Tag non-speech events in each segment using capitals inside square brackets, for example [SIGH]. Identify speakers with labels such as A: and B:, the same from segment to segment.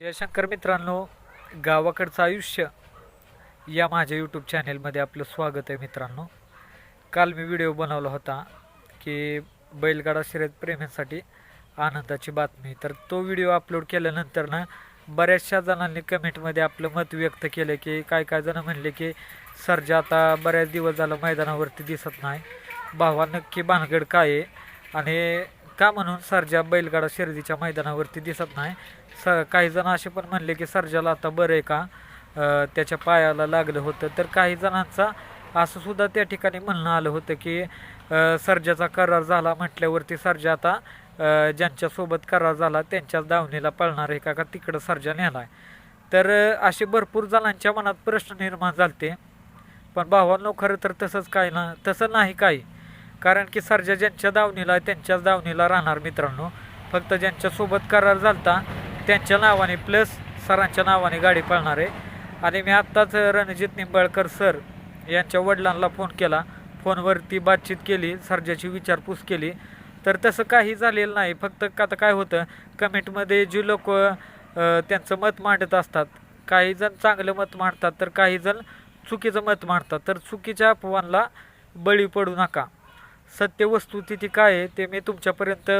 A: जयशंकर मित्रांनो गावाकडचं आयुष्य या माझ्या यूट्यूब चॅनेलमध्ये आपलं स्वागत आहे मित्रांनो. काल मी व्हिडिओ बनवला होता की बैलगाडा शर्यत प्रेमींसाठी आनंदाची बातमी. तर तो व्हिडिओ अपलोड केल्यानंतर ना बऱ्याचशा जणांनी कमेंटमध्ये आपलं मत व्यक्त केलं की काय काय जण म्हणले की सरजा आता बऱ्याच दिवस झालं मैदानावरती दिसत नाही. भावा नक्की भानगड काय आहे? आणि का म्हणून सरजा बैलगाडा शर्यतीच्या मैदानावरती दिसत नाही? स काही जण असे पण म्हणले की सर्जाला आता बरं आहे का? त्याच्या पायाला लागलं होतं. तर काही जणांचा असं सुद्धा त्या ठिकाणी म्हणणं आलं होतं की अं, सर्जाचा करार झाला म्हटल्यावरती सर्जा आता ज्यांच्यासोबत करार झाला त्यांच्याच दावणीला पळणार आहे का? का तिकडं सर्जा नेला आहे? तर असे भरपूर जणांच्या मनात प्रश्न निर्माण झालते. पण भावांनो खरं तर तसंच काय ना तसं नाही काही. कारण की सर्जा ज्यांच्या दावणीला त्यांच्याच दावणीला राहणार मित्रांनो. फक्त ज्यांच्यासोबत करार झालता त्यांच्या नावाने प्लस सरांच्या नावाने गाडी पळणार आहे. आणि मी आत्ताच रणजित निंबाळकर सर यांच्या वडिलांना फोन केला. फोनवरती बातचीत केली सर्जाची विचारपूस केली. तर तसं काही झालेलं नाही. फक्त का आता काय होतं कमेंटमध्ये जी लोक त्यांचं मत मांडत असतात काही जण चांगलं मत मांडतात तर काही जण चुकीचं मत मांडतात. तर चुकीच्या अफवांना बळी पडू नका. सत्य वस्तुस्थिती काय आहे ते मी तुमच्यापर्यंत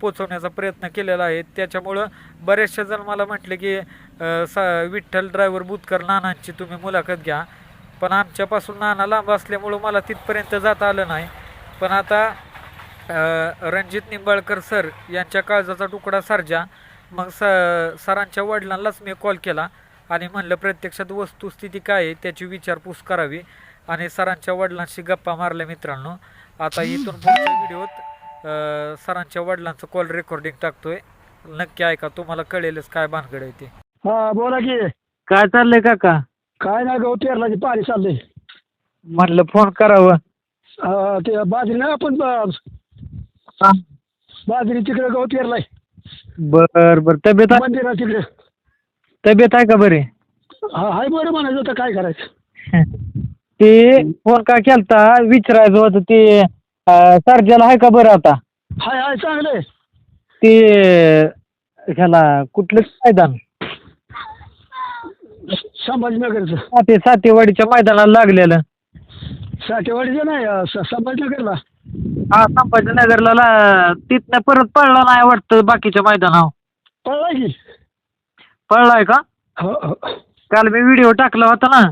A: पोचवण्याचा प्रयत्न केलेला आहे. त्याच्यामुळं बऱ्याचशा जण मला म्हटले की सा विठ्ठल ड्रायव्हर बुतकर नानांची तुम्ही मुलाखत घ्या. पण आमच्यापासून नाना लांब असल्यामुळं मला तिथपर्यंत जाता आलं नाही. पण आता रणजित निंबाळकर सर यांच्या काळजाचा तुकडा सारजा. मग स सरांच्या वडिलांनाच मी कॉल केला आणि म्हणलं प्रत्यक्षात वस्तुस्थिती काय आहे? त्याची विचारपूस करावी. आणि सरांच्या वडिलांशी गप्पा मारल्या मित्रांनो. आता इथून पुढच्या व्हिडिओत सरांच्या वडिलांचं कॉल रेकॉर्डिंग टाकतोय. नक्की ऐका तुम्हाला कळेलच काय भानगड आहे ते.
B: हा बोला की.
A: काय चाललंय काका?
B: काय नाही गहू पेरला की पाणी चाललंय.
A: म्हटलं फोन करावं.
B: हा, ते बाजरी नाही आपण ब- बाजरी तिकडे गहू पेरलाय
A: बर बर. तब्येत
B: मंदिरा तिकडे.
A: तब्येत आहे का बरी?
B: हा हाय बरं म्हणायचं तर काय करायचं. [LAUGHS]
A: ते फोन का केलता? विचारायचं होतं ते सर्जाला आहे का बरं आता?
B: हाय हाय चांगलंय
A: ते ह्याला कुठलं मैदान?
B: संभाजीनगरचं.
A: साते सातेवाडीच्या मैदानाला लागलेलं.
B: साठेवाडीचं नाही अं, स- संभाजीनगरला.
A: हा संभाजीनगरला ला- तिथनं परत पळला नाही वाटतं बाकीच्या मैदानावर.
B: पळलाय की.
A: पळलाय का?
B: हो हो.
A: काल मी व्हिडिओ टाकला होता ना.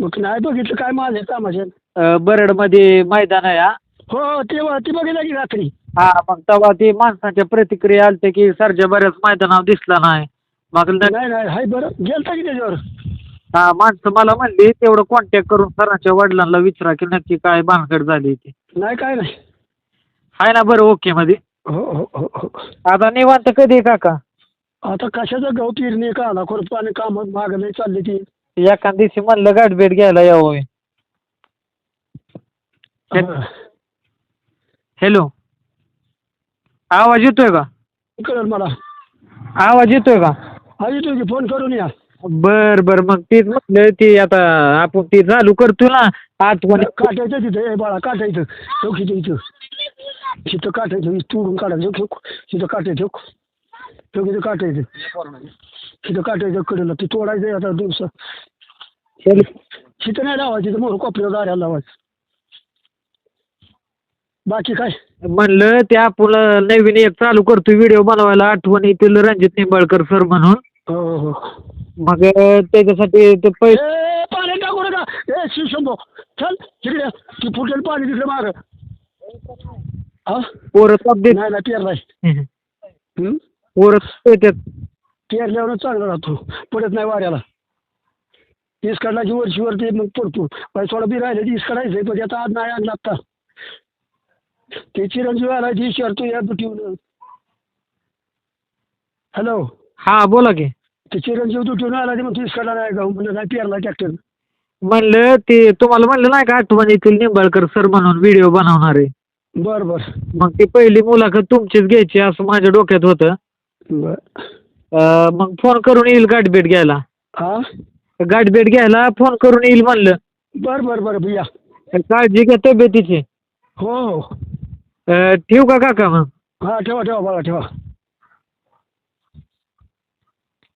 B: मग नाही बघितलं काय माझे कामाचे
A: बरडमध्ये मैदान आहे हा.
B: हो हो ते ती बघितलं की रात्री.
A: हा मग तेव्हा ते माणसाच्या प्रतिक्रिया आलते की सरजा बऱ्याच मैदानावर दिसला नाही. मग न-
B: नाही नाही हाय बरं. गेलता की त्याच्यावर?
A: हा माणसं मला म्हणली तेवढं कॉन्टॅक्ट करून सरांच्या वडिलांना विचारा की नक्की काय भानगड झाली ती.
B: नाही काय नाही.
A: आहे ना बरं ओके मध्ये.
B: हो हो हो हो.
A: आता निवांत कधी आहे काका?
B: आता कशाचं गहू पेरणी का आला खुरपा आणि काम माग नाही चालली ती.
A: एका दिवशी म्हणलं गाठभेट घ्यायला यावं
B: हा.
A: हॅलो. आवाज येतोय का?
B: कळेल मला.
A: आवाज येतोय का?
B: हा येतो की. फोन करून या.
A: बर बर. मग तेच म्हटलं ते आता आपण ते चालू करतो ना. आठवण
B: काटायचं तिथे. ए बाळा काटायचं ठेव इथं तिथं काटायचं तोडून काढायचं तिथं काटायचं ठेव तिथं काटायचं? तिथं काटायचं कडेला? ते तोडायचं आता दिवसा. तिथं नाही लावायचं तिथं मोर कॉपीला दाऱ्याला लावायचं. बाकी काय?
A: म्हणलं ते आपण नवीन एक चालू करतो व्हिडिओ बनवायला आठवण येतील रणजित निंबाळकर सर म्हणून.
B: हो हो
A: मग त्याच्यासाठी ते पैसे
B: ए पाणी टाकू नका. ए चल तिकडे ती फुटेल पाणी तिकडे माग. हा?
A: पोरं
B: नाही ना पेरलाय. हं?
A: पोरं देतात
B: पेरल्यावर चांगला राहतो. पडत नाही वाऱ्याला. ईस काढला की वर्षीवर ते मग पडतो. थोडा बी राहिलं की ईस काढायचंय पण आता आज नाही आणला आता ते चिरंजीव आला ती शर्तो या दुटीवर हॅलो
A: हा बोला की.
B: ते चिरंजीव दुटीवर आला ते मग ईस काढला नाही गाऊ म्हणजे नाही पेरला ट्रॅक्टर
A: म्हणलं ते तुम्हाला म्हणलं नाही का आठवण येतील निंबाळकर सर म्हणून व्हिडिओ बनवणार. आहे
B: बर बर.
A: मग ती पहिली मुलाखत तुमचीच घ्यायची असं माझ्या डोक्यात होतं.
B: बर.
A: मग फोन करून येईल गाठभेट घ्यायला.
B: हा?
A: गाठभेट घ्यायला फोन करून येईल म्हणलं.
B: बर बर बर भैया
A: काळजी घ्या तब्येतीची.
B: हो हो.
A: ठेवू का काका मग?
B: हा ठेवा ठेवा बाळा ठेवा.